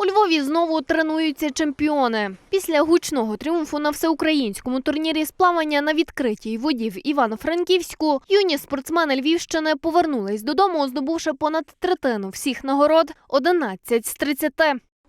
У Львові знову тренуються чемпіони. Після гучного тріумфу на всеукраїнському турнірі з плавання на відкритій воді в Івано-Франківську юні спортсмени Львівщини повернулись додому, здобувши понад третину всіх нагород 11 з 30.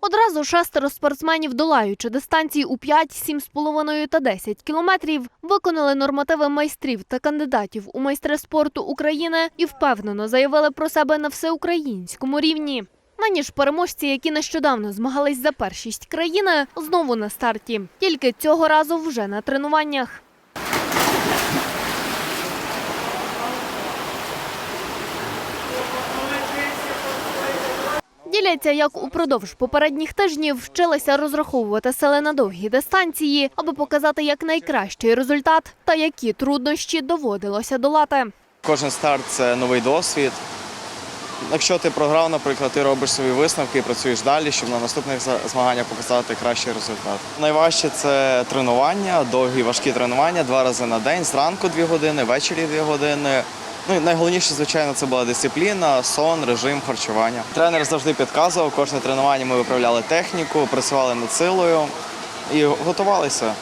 Одразу шестеро спортсменів, долаючи дистанції у 5, 7,5 та 10 кілометрів, виконали нормативи майстрів та кандидатів у майстри спорту України і впевнено заявили про себе на всеукраїнському рівні. Нині ж переможці, які нещодавно змагались за першість країни, знову на старті. Тільки цього разу вже на тренуваннях. Діляться, як упродовж попередніх тижнів вчилися розраховувати сили на довгі дистанції, аби показати якнайкращий результат та які труднощі доводилося долати. Кожен старт це новий досвід. Якщо ти програв, наприклад, ти робиш свої висновки і працюєш далі, щоб на наступних змаганнях показати кращий результат. Найважче це тренування, довгі важкі тренування два рази на день, зранку дві години, ввечері дві години. Ну найголовніше, звичайно, це була дисципліна, сон, режим харчування. Тренер завжди підказував, кожне тренування ми виправляли техніку, працювали над силою і готувалися.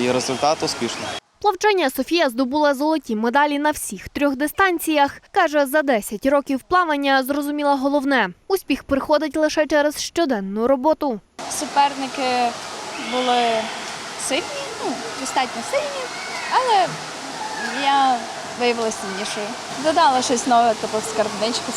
І результат успішний. Плавчиня Софія здобула золоті медалі на всіх трьох дистанціях. Каже, за 10 років плавання зрозуміла головне – успіх приходить лише через щоденну роботу. суперники були сильні, ну, достатньо сильні, але я виявилася сильнішою. Додала щось нове, типу в скарбничку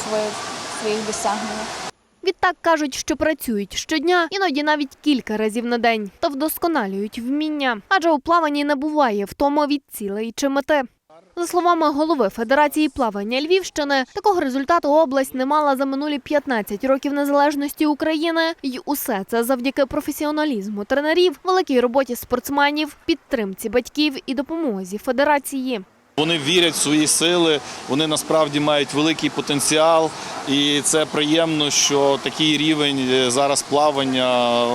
своїх досягнень. Відтак кажуть, що працюють щодня, іноді навіть кілька разів на день, та вдосконалюють вміння. Адже у плаванні не буває втоми від цілей чи мети. За словами голови Федерації плавання Львівщини, такого результату область не мала за минулі 15 років незалежності України, і усе це завдяки професіоналізму тренерів, великій роботі спортсменів, підтримці батьків і допомозі федерації. Вони вірять в свої сили, вони насправді мають великий потенціал, і це приємно, що такий рівень е, зараз плавання.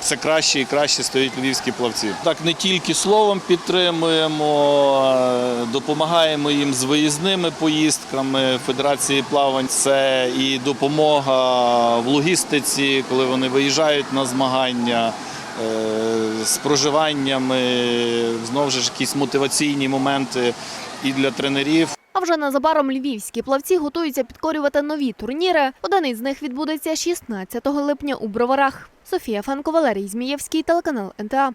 Все краще і краще стають львівські плавці. Так не тільки словом підтримуємо, е, допомагаємо їм з виїзними поїздками Федерації плавань. Це і допомога в логістиці, коли вони виїжджають на змагання з проживаннями, знову ж якісь мотиваційні моменти і для тренерів. А вже незабаром львівські плавці готуються підкорювати нові турніри. Один із них відбудеться 16 липня у Броварах. Софія Фанко, Валерій Змієвський, телеканал НТА.